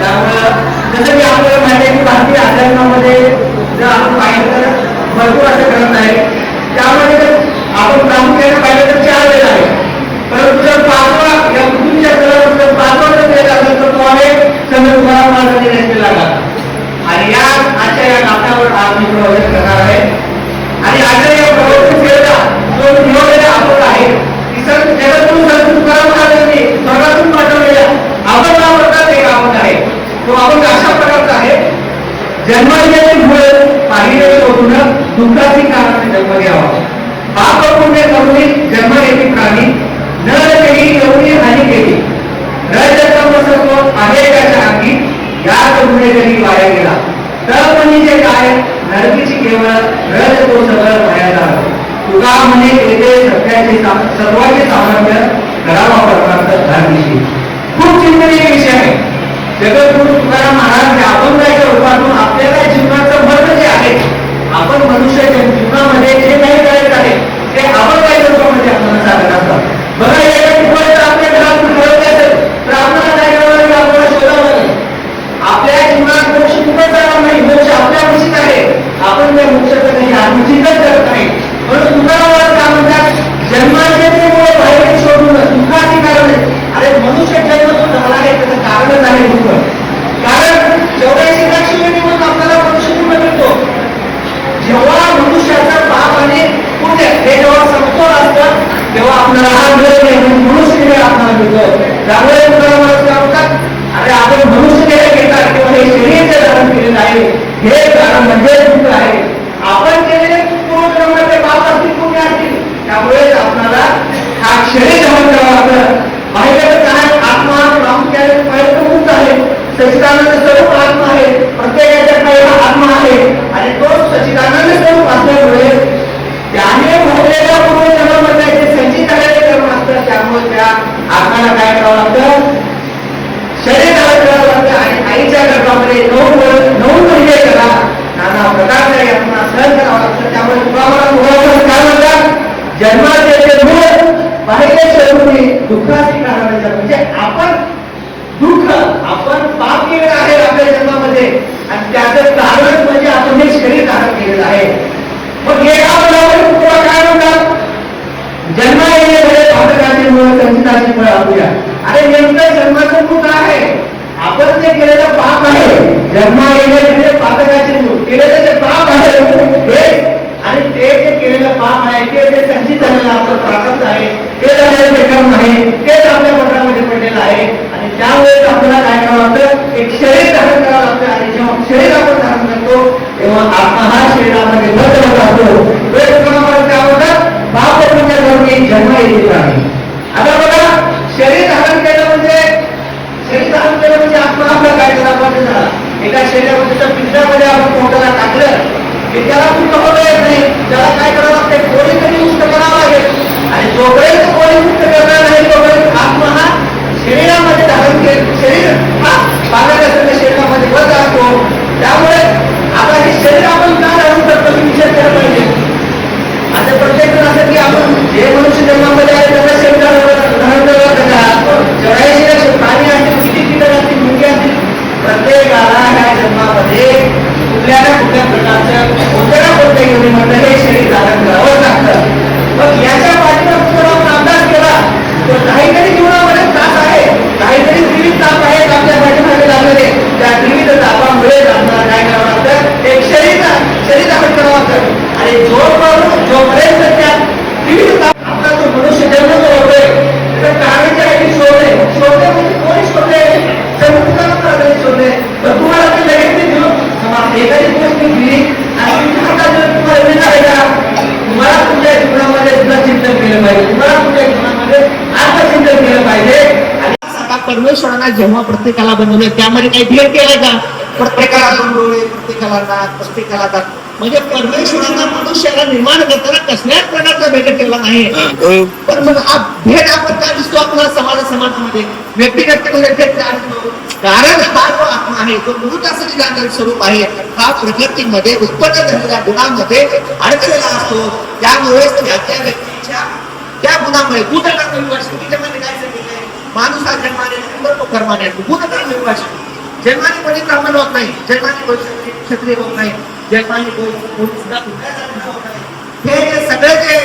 त्यामुळं जसं की आपल्याला माहिती आहे की भारतीय अध्यात्मामध्ये जर आपण पाहिलं तर भरपूर असं ग्रंथ आहे. त्यामध्ये जर आपण प्रामुख्याने पाहिलं तर चार वेळ आहे परंतु जर पाचवा या पृथ्वीच्या तलावर जर पाचवा जर वेळ असेल तर तो आहे संत तुकाराम महाराजांनी रचलेला गाथा आणि या आजच्या या गाथावर आज मी प्रवेश करणार आहे आणि आजच्या या प्रवचन वेळेला जो निवडलेला आपण आहे की सर जगातून संत तुकाराम महाराजांनी स्वर्गातून पाठवलेल्या आपण हा प्रकार एक आपण आहे तो आपण अशा प्रकारचा आहे जन्माचे मुळे पाहिले सोडून दुःखाची कारणाने जन्म घ्यावा पाप पुण्य करुणी जन्म घेतली प्राणी न केली एवढी हानी केली रजतम सत्व आहे त्याच्या अंगी या करुणे जरी वाया गेला तर म्हणजे काय नरकीची केवळ रज तो सगळं वाया झाला तुका म्हणे येथे सत्याचे सा- सर्वांचे सामर्थ्य करावा प्रकारचं धर्मशी खूप चिंतनीय विषय आहे जगद्गुरु तुकाराम महाराज या अभंगाच्या रूपातून आपल्याला जीवनाचं मर्म जे आहे आपण मनुष्याच्या जीवनामध्ये जे काही करायचं आहे ते अभंगाच्या रूपामध्ये आपल्याला सांगत असतात बघा एका ठिकाणी आपल्या घरात ठरवले असेल तर आपल्याला काय करावं लागेल आपल्याला शोधावं लागेल आपल्या जीवनात मोक्ष कुठं जाणार नाही मोक्ष आपल्या कुशीत आहे आपण त्या मोक्षाचं काही आत्मचिंतन करत नाही म्हणून तुकाराम महाराज काय म्हणतात जन्माचे ते मुळे बाहेर सोडून दुःखाची कारण अरे मनुष्य जन्म जो झाला आहे त्याचं कारणच आहे दुःख कारण चौऱ्याऐंशी लक्ष म्हणून आपल्याला मनुष्य कुठं मिळतो जेव्हा मनुष्याचा पाप आणि पुण्य हे जेव्हा समतोल असतं तेव्हा आपल्याला हा मिळत नाही म्हणून मनुष्य देह आपल्याला मिळतो त्यामुळे तुकाराम महाराज काय म्हणतात अरे आपण मनुष्य देह घेतात किंवा हे शरीर जे धारण केलेलं आहे हे कारण म्हणजे दुःख आहे. आपण केलेले पूर्वजन्माचे पाप असतील पुण्य असतील त्यामुळेच आपल्याला हा शरीर धारण करावा लागतं बाहेर काय आत्मा प्रामुख्याने प्रयत्नभूत आहे सचिदानंद स्वरूप आत्मा आहे. प्रत्येकाच्या काही आत्मा आहे. आणि तो सचिदानंद स्वरूप असल्यामुळे त्याने भरलेल्या पूर्वजन्मामध्ये जे संचित झालेले कर्म असतात त्यामुळे त्या आत्म्याला काय करावं लागतं? शरीर करावं लागतं. आणि आईच्या गर्भामध्ये नऊ नऊ महिने करा नाना प्रकारच्या यातना सहन करावं लागतं त्यामुळे तुकाराम काय म्हणतात जन्माचे जे मूळ पाहिले स्वरूपी दुःखाची कारण म्हणजे आपण दुःख आपण पाप केलेलं आहे आपल्या जन्मामध्ये आणि त्याचं कारण म्हणजे आपण हे शरीर धारण केलेलं आहे मग एका मुलावर तुला काय म्हणतात जन्मा येणे म्हणजे पातकाची मुळे संचिताची मुळे आपल्या अरे नेमकं जन्माचं मूळ आहे आपण जे केलेलं पाप आहे जन्मा येणे जर आपण कोणाला टाकलं की त्याला मुक्त होता येत नाही. त्याला काय करावं लागते कोणी तरी मुक्त करावं लागेल. आणि जोपर्यंत कोणी मुक्त करणार नाही तोपर्यंत आत्मा हा शरीरामध्ये धारण केलं. शरीर हा पाण्याच्या सगळ्या शरीरामध्ये बदल जेव्हा प्रत्येकाला बनवलं त्यामध्ये काही भेद केलाय का? प्रत्येकाला दोन डोळे प्रत्येकाला नाक प्रत्येकाला दात म्हणजे परमेश्वरानं मनुष्याला निर्माण करताना कसल्याच प्रकारचा भेद केला नाही. पण मग भेद आपण काय दिसतो आपला समाज समाजामध्ये व्यक्तिगत? कारण हा जो आत्मा आहे जो असं स्वरूप आहे हा प्रकृतीमध्ये उत्पन्न झालेल्या गुणांमध्ये अडकलेला असतो. त्यामुळे त्या त्या व्यक्तीच्या त्या गुणामुळे काय माणूस हा जन्माने नंतर तो कर्माने असतो गुणकर्म जन्माने कोणी ब्राह्मण होत नाही जन्माने कोणी क्षत्रिय- होत नाही जन्माने कोणी सुद्धा हे सगळे जे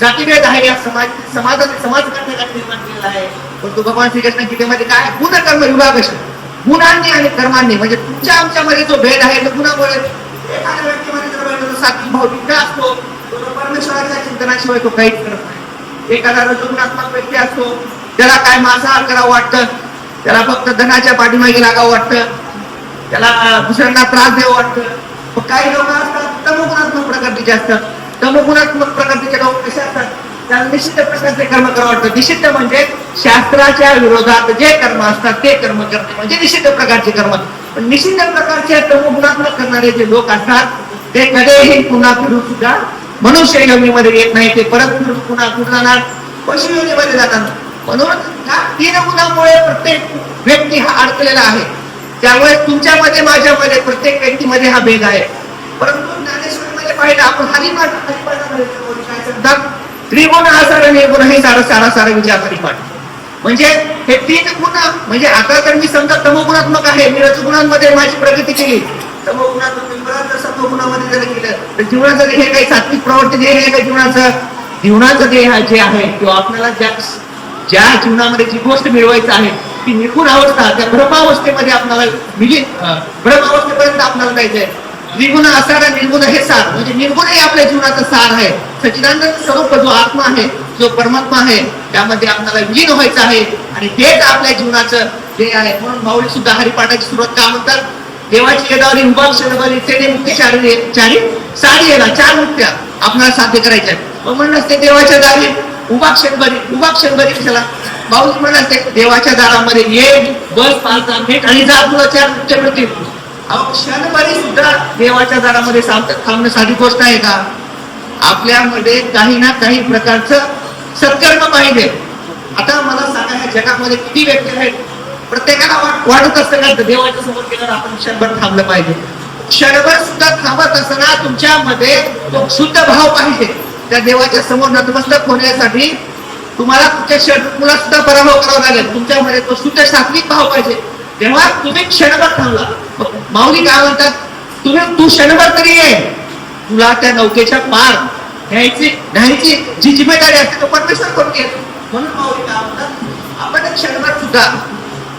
जातीभेद आहे या समाज समाज समाज निर्माण केलेला आहे. पण तो भगवान श्रीकृष्ण गीतेमध्ये काय गुण कर्म विभाग असतो गुणांनी आणि कर्मांनी म्हणजे तुमच्या आमच्यामध्ये जो भेद आहे तो गुणामुळे एखाद्या व्यक्तीमध्ये जर बघितलं भाव तिकडे असतो परमेश्वराच्या चिंतनाशिवाय तो काहीच करत नाही. एखादा रजोगुणात्मक व्यक्ती असतो त्याला काय मांसाहार करावं वाटतं? त्याला फक्त धनाच्या पाठीमागे लागावं वाटतं? त्याला दुसऱ्यांना त्रास द्यावं वाटतं? मग काही लोक असतात तमोगुणात्मक प्रकृतीचे असतात तमुकुणात्मक प्रकृतीचे लोक कसे असतात? त्याला निश्चित प्रकारचे कर्म करावं वाटतं. निषिद्ध म्हणजे शास्त्राच्या विरोधात जे कर्म असतात ते कर्म करणे. म्हणजे निषिद्ध प्रकारचे कर्म. पण निषिद्ध प्रकारचे तमोगुणात्मक करणारे जे लोक असतात ते कधीही पुन्हा फिरून सुद्धा मनुष्य योनीमध्ये येत नाही ते परत पुन्हा फिरणार पशु योनीमध्ये जातात. म्हणून ह्या तीन गुणामुळे प्रत्येक व्यक्ती हा अडकलेला आहे. त्यामुळे तुमच्यामध्ये माझ्यामध्ये प्रत्येक व्यक्तीमध्ये हा भेद आहे. परंतु ज्ञानेश्वरीमध्ये पाहिलं आपण हरिपाठ हरिपाठामध्ये काय सांगतात त्रिगुण आसार निर्गुण हे सारा सारा सारा विचार हरिपाठ. म्हणजे हे तीन गुण म्हणजे आता तर मी समजा तमोगुणात्मक आहे मी रजगुणांमध्ये माझी प्रगती केली. तमोगुणात्मक जर केलं तर जीवनाचं हे काही सात्विक प्रवृत्ती जे काही जीवनाचं? जीवनाचं जे जे आहे किंवा आपल्याला ज्या ज्या जीवनामध्ये जी गोष्ट मिळवायची आहे ती निपुण अवस्था त्या ब्रह्मावस्थेमध्ये आपल्याला मिली ब्रह्मावस्थेपर्यंत आपल्याला जायचंय. निर्गुण असणारा निर्गुण हे सार. म्हणजे निर्गुण हे आपल्या जीवनाचं सार आहे. सचिदानंद स्वरूप जो आत्मा आहे जो परमात्मा आहे त्यामध्ये आपल्याला विलीन व्हायचं आहे. आणि तेच आपल्या जीवनाचं ध्येय आहे. म्हणून माऊली सुद्धा हरिपाठाची सुरुवात का म्हणतात? देवाची यदावरी उभाग शरबारी तेने मुख्य चारी चारी साडी येणार चार मुक्त्या आपणाला साध्य करायच्या आहेत. मग म्हणलं ते देवाच्या दारी उभा क्षणभरी उभा क्षणभरी चला भाऊ म्हणत असते देवाच्या दारामध्ये ये बस पालचा भेट आणि जा तुला चार मुख्य मिळतील. अहो क्षणभरी सुद्धा देवाच्या दारामध्ये थांबणं साधी गोष्ट आहे का? आपल्यामध्ये काही ना काही प्रकारचं सत्कर्म पाहिजे. आता मला सांगा ह्या जगामध्ये किती व्यक्ती आहेत? प्रत्येकाला वाटत असतं का देवाच्या समोर गेल्यावर आपण क्षणभर थांबलं पाहिजे. क्षणभर सुद्धा थांबत असताना तुमच्यामध्ये तो शुद्ध भाव पाहिजे. त्या देवाच्या समोर नतमस्तक होण्यासाठी तुम्हाला तुमच्या शत्रूला सुद्धा पराभव करावा लागेल. तुमच्यामध्ये तो शुद्ध सात्विक भाव पाहिजे. तेव्हा तुम्ही क्षणभर थांबला माऊली काय म्हणतात? तुम्ही तू क्षणभर तरी ये. तुला त्या नौकेच्या पार न्यायची न्यायची जी जिम्मेदारी असते तो परमेश्वर करून घेतो. म्हणून माऊली काय म्हणतात? आपण क्षणभर सुद्धा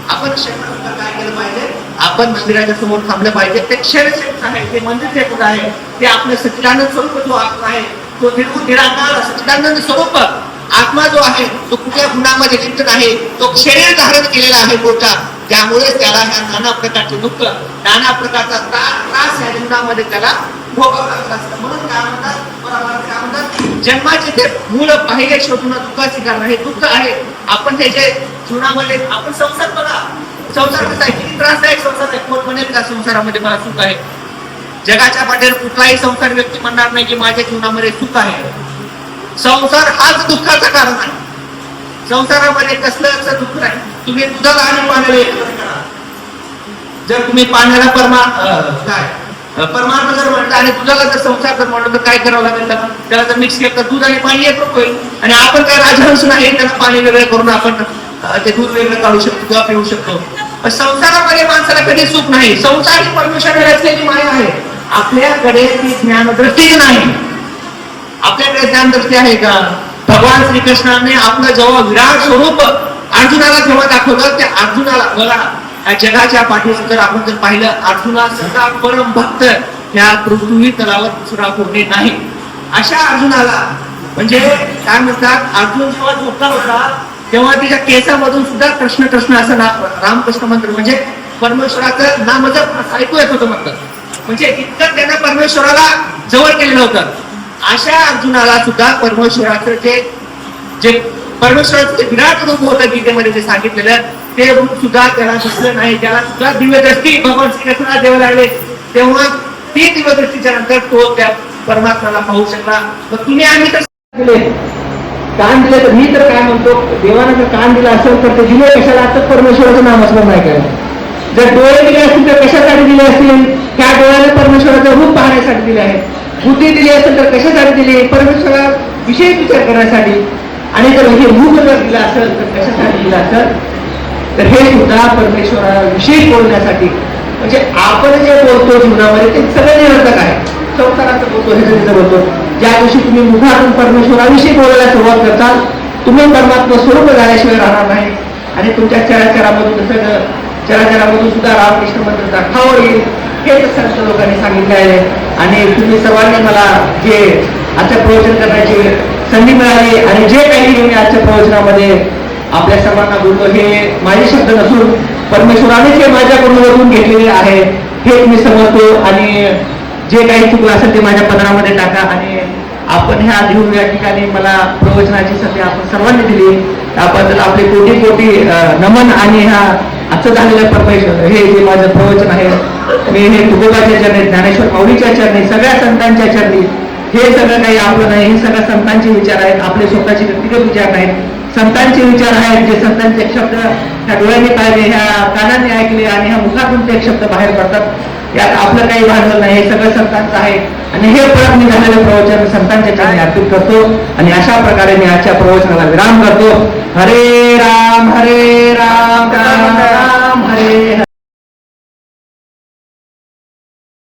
आपण क्षणभर काय केलं पाहिजे? आपण मंदिराच्या समोर थांबलं पाहिजे. ते क्षणशेष आहे ते मंदिर जे आहे ते आपलं सच्चिदानंद स्वरूप जो आत्मा आहे तो निर्गुण निराकार सच्चिदानंद स्वरूप. आत्मा जो आहे तो कुठल्या गुणामध्ये लिप्त नाही तो शरीर धारण केलेला आहे मोठा. त्यामुळे त्याला ह्या नाना प्रकारचे दुःख नाना प्रकारचा त्रास त्रास या जीवनामध्ये त्याला भोगावं लागत असतं. म्हणून काय म्हणतात? जन्माचे ते मूळ पाहिले शोधून दुःखाचे कारण हे दुःख आहे. आपण हे जे जीवनामध्ये आपण संसार बघा. संसार कसा आहे किती त्रासदायक संसार आहे. कोण म्हणेल का संसारामध्ये मला सुख आहे? जगाच्या पाठीवर कुठलाही संसार व्यक्ती म्हणणार नाही की माझ्या जीवनामध्ये सुख आहे. संसार हाच दुःखाचं कारण आहे. संसारामध्ये कसलं दुःख नाही. तुम्ही दुधाला आणि पाण्याला करा. जर तुम्ही पाण्याला परमा काय? परमार्थ जर म्हणलं आणि दुधाला जर संसार जर म्हणलं तर काय करावं लागेल त्याला? जर मिक्स केलं तर दूध आणि पाणी एकच होईल. आणि आपण काय राजहंस नाही त्याला पाणी वेगळं करून आपण ते दूध वेगळं काढू शकतो किंवा पिऊ शकतो. पण संसारामध्ये माणसाला कधी सुख नाही. संसार ही परमेश्वराकडे असलेली माया आहे. आपल्याकडे ती ज्ञानदृष्टी नाही. आपल्याकडे ज्ञानदृष्टी आहे का? भगवान श्रीकृष्णाने आपलं जेव्हा विराट स्वरूप अर्जुनाला जेव्हा दाखवलं ते अर्जुनाला बघा या जगाच्या पाठीवर जर आपण जर पाहिलं अर्जुना सदा परम भक्त. ह्या पृथ्वी तलावर दुसरा कोणी नाही. अशा अर्जुनाला म्हणजे काय म्हणतात अर्जुन जेव्हा झोपला होता तेव्हा तिच्या केसामधून सुद्धा कृष्ण कृष्ण असं नाव रामकृष्ण मंत्र म्हणजे परमेश्वराचं नाम ऐकू येत होतं म्हणतात. म्हणजे इतकं त्यानं परमेश्वराला जवळ केलेलं होतं. अशा अर्जुनाला सुद्धा परमेश्वराचं जे जे परमेश्वराचं जे विराट रूप होतं गीतेमध्ये जे सांगितलेलं ते रूप सुद्धा त्याला दिसलं नाही. त्याला सुद्धा दिव्यदृष्टी भगवान श्रीकृष्णाला द्यावे लागले. तेव्हा ती दिव्यदृष्टीच्या नंतर तो त्या परमात्म्याला पाहू शकला. मग तुम्ही आम्ही तर कान दिलं तर मी तर काय म्हणतो देवानं जर कान दिला असेल तर ते दिले कशाला? तर परमेश्वराचं नामस्मरण नाही करायचं जर डोळे दिले असतील तर कशासाठी दिले असतील? त्या डोळ्याला परमेश्वराचं रूप पाहण्यासाठी दिले आहे. बुद्धी दिली असेल तर कशासाठी दिली परमेश्वरा विषयी विचार करण्यासाठी. आणि जर हे मुख जर दिलं असेल तर कशासाठी दिलं असेल? तर हे सुद्धा परमेश्वराविषयी बोलण्यासाठी. म्हणजे आपण जे बोलतो जीवनामध्ये ते सगळं निरर्थक आहे संसाराचं बोलतो हे बोलतो ज्या दिवशी तुम्ही मुखातून परमेश्वराविषयी बोलायला सुरुवात करताल तुम्ही परमात्मा स्वरूप झाल्याशिवाय राहणार नाही. आणि तुमच्या चराचरामधून सगळं चराचरामधून सुद्धा रामकृष्ण मंत्राचा ठाव येईल हेच संत लोकांनी सांगितले आहे. आणि तुम्ही सर्वांनी मला जे आजच्या प्रवचन करण्याची संधी मिळाली आणि जे काही मी आजच्या प्रवचनामध्ये आपल्या सर्वांना बोललो हे माझे शब्द नसून परमेश्वरानेच हे माझ्याकडून वरून घेतलेले आहे. हे मी समजतो आणि जे काही चुकलं असेल ते माझ्या पदरामध्ये टाका आणि आपण ह्या देऊन या ठिकाणी मला प्रवचनाची संधी आपण सर्वांनी दिली. त्याबद्दल आपले कोटी कोटी नमन आणि ह्या आजचं झालेलं परमेश्वर हे जे माझं प्रवचन आहे मी हे तुकोबाच्या चरणी ज्ञानेश्वर माऊलीच्या चरणी सगळ्या संतांच्या चरणी हे सगळं काही आपलं नाही हे सगळ्या संतांचे विचार आहेत आपले स्वतःचे व्यक्तिगत विचार नाहीत. संतांचे विचार आहेत जे संतांचे शब्द ह्या डोळ्यांनी पाहिले ह्या कानाने ऐकले आणि ह्या मुखातून ते शब्द बाहेर पडतात. यात आपलं काही भांडवल नाही हे सगळं संतांचं आहे. आणि हे परत मी झालेलं प्रवचन संतांच्या ठिकाणी अर्पित करतो. आणि अशा प्रकारे मी आजच्या प्रवचनाला विराम करतो. हरे राम हरे राम राम राम हरे.